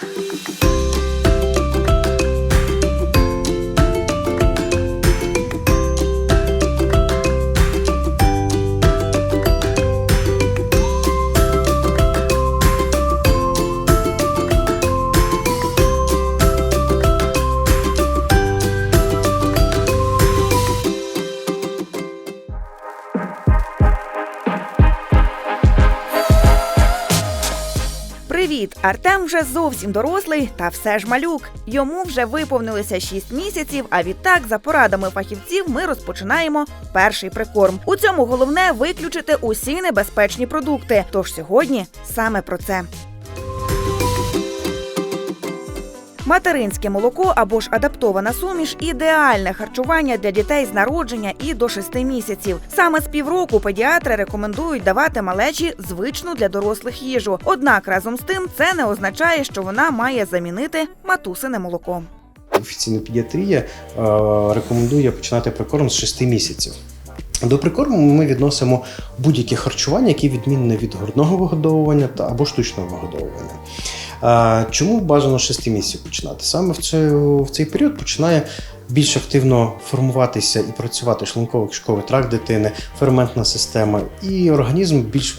Bye. Привіт! Артем вже зовсім дорослий, та все ж малюк. Йому вже виповнилося 6 місяців. А відтак, за порадами фахівців, ми розпочинаємо перший прикорм. У цьому головне виключити усі небезпечні продукти. Тож сьогодні саме про це. Материнське молоко або ж адаптована суміш ідеальне харчування для дітей з народження і до 6 місяців. Саме з півроку педіатри рекомендують давати малечі звичну для дорослих їжу. Однак разом з тим це не означає, що вона має замінити матусине молоко. Офіційна педіатрія е, рекомендує починати прикорм з 6 місяців. До прикорму ми відносимо будь-яке харчування, яке відмінне від грудного вигодовування та або штучного вигодовування. Чому бажано з 6 місяців починати? Саме в цей, в цей період починає більш активно формуватися і працювати шлунково-кишковий тракт дитини, ферментна система, і організм більш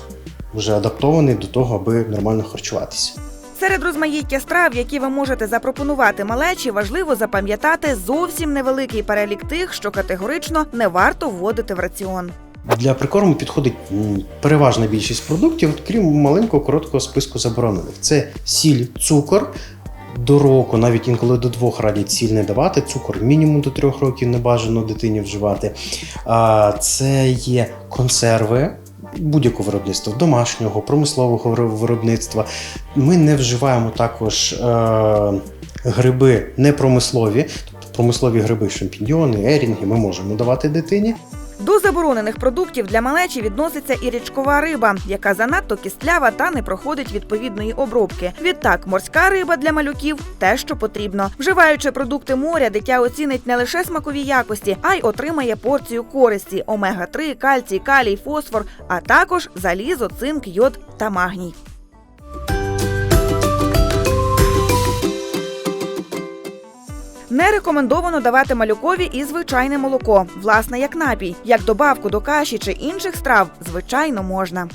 вже адаптований до того, аби нормально харчуватися. Серед розмаїття страв, які ви можете запропонувати малечі, важливо запам'ятати зовсім невеликий перелік тих, що категорично не варто вводити в раціон. Для прикорму підходить переважна більшість продуктів, крім маленького короткого списку заборонених. Це сіль, цукор. До року, навіть інколи до двох радять сіль не давати, цукор мінімум до трьох років не бажано дитині вживати. Це є консерви будь-якого виробництва, домашнього, промислового виробництва. Ми не вживаємо також е, гриби непромислові, тобто промислові гриби, шампіньйони, ерінги ми можемо давати дитині. До заборонених продуктів для малечі відноситься і річкова риба, яка занадто кістлява та не проходить відповідної обробки. Відтак, морська риба для малюків те, що потрібно. Вживаючи продукти моря, дитя оцінить не лише смакові якості, а й отримає порцію користі: омега 3 кальцій, калій, фосфор, а також залізо, цинк, йод та магній. Не рекомендовано давати малюкові і звичайне молоко, власне, як напій, як добавку до каші чи інших страв, звичайно, можна.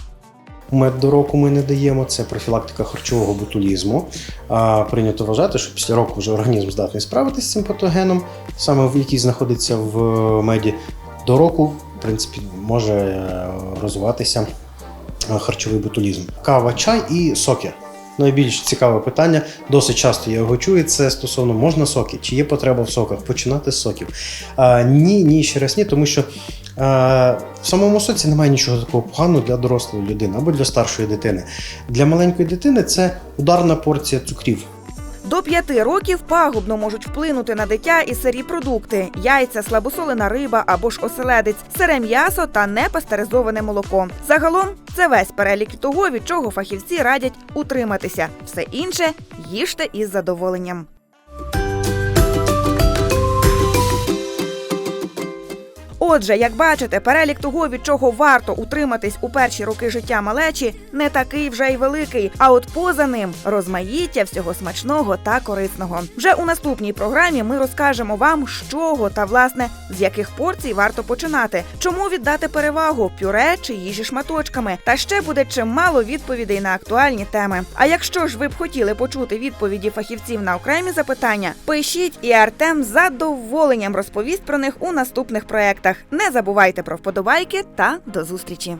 Мед до року ми не даємо, це профілактика харчового ботулізму. А, прийнято вважати, що після року вже організм здатний справитися з цим патогеном, саме в який знаходиться в меді. До року, в принципі, може е, розвиватися е, харчовий ботулізм. Кава, чай і соки. Найбільш цікаве питання, досить часто я його чую. Це стосовно можна соки, чи є потреба в соках, починати з соків. А, ні, ні, ще раз ні, тому що В самому соці немає нічого такого поганого для дорослої людини або для старшої дитини. Для маленької дитини це ударна порція цукрів. До п'яти років пагубно можуть вплинути на дитя і сирі продукти: яйця, слабосолена риба або ж оселедець, сире м'ясо та непастеризоване молоко. Загалом це весь перелік того, від чого фахівці радять утриматися. Все інше їжте із задоволенням. Отже, як бачите, перелік того, від чого варто утриматись у перші роки життя малечі, не такий вже й великий. А от поза ним розмаїття всього смачного та корисного. Вже у наступній програмі ми розкажемо вам, з чого та власне з яких порцій варто починати, чому віддати перевагу пюре чи їжі шматочками. Та ще буде чимало відповідей на актуальні теми. А якщо ж ви б хотіли почути відповіді фахівців на окремі запитання, пишіть і Артем задоволенням розповість про них у наступних проєктах. Не забувайте про вподобайки та до зустрічі!